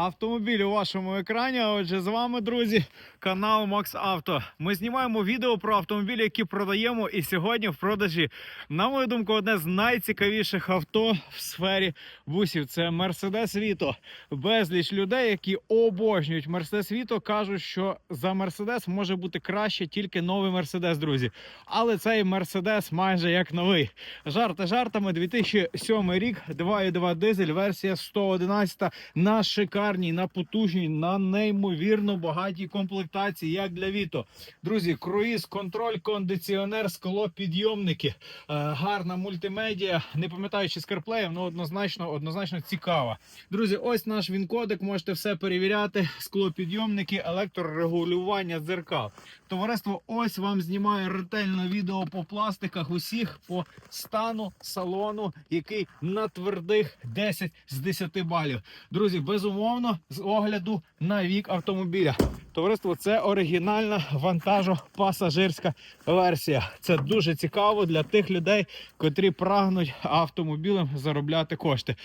Автомобіль у вашому екрані. А Отже, з вами, друзі, канал Макс Авто. Ми знімаємо відео про автомобілі, які продаємо. І сьогодні в продажі, на мою думку, одне з найцікавіших авто в сфері бусів. Це Mercedes Vito. Безліч людей, які обожнюють Mercedes Vito, кажуть, що за Mercedes може бути краще тільки новий Mercedes, друзі. Але цей Mercedes майже як новий. Жарти жартами 2007 рік, 2,2 дизель, версія 111 на шикарній, на потужній, на неймовірно багатій комплектації, як для Віто. Друзі, круїз, контроль, кондиціонер, склопідйомники, е, гарна мультимедіа. Не пам'ятаю, чи з CarPlay, але однозначно, однозначно цікава. Друзі, ось наш він-кодик, можете все перевіряти. Склопідйомники, електрорегулювання дзеркал. Товариство ось вам знімає ретельно відео по пластиках усіх по стану салону, який на твердих 10 з 10 балів. Друзі, безумовно, з огляду на вік автомобіля. Товариство, це оригінальна вантажо-пасажирська версія. Це дуже цікаво для тих людей, котрі прагнуть автомобілем заробляти кошти.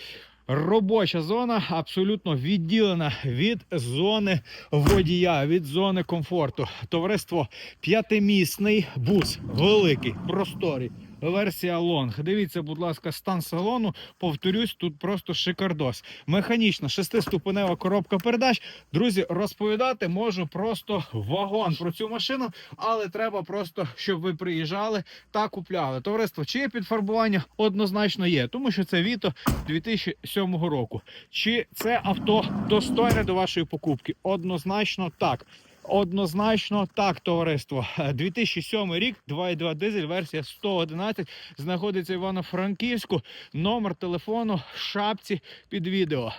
Робоча зона абсолютно відділена від зони водія, від зони комфорту. Товариство п'ятимісний бус, великий, просторий. Версія лонг. Дивіться, будь ласка, стан салону. Повторюсь, тут просто шикардос. Механічна шестиступенева коробка передач. Друзі, розповідати можу просто вагон про цю машину, але треба просто, щоб ви приїжджали та купляли. Товариство, чи є підфарбування? Однозначно є, тому що це Віто 2007 року. Чи це авто достойне до вашої покупки? Однозначно так. Однозначно так, товариство. 2007 рік, 2,2 дизель, версія 111, знаходиться в Івано-Франківську. Номер телефону в шапці під відео.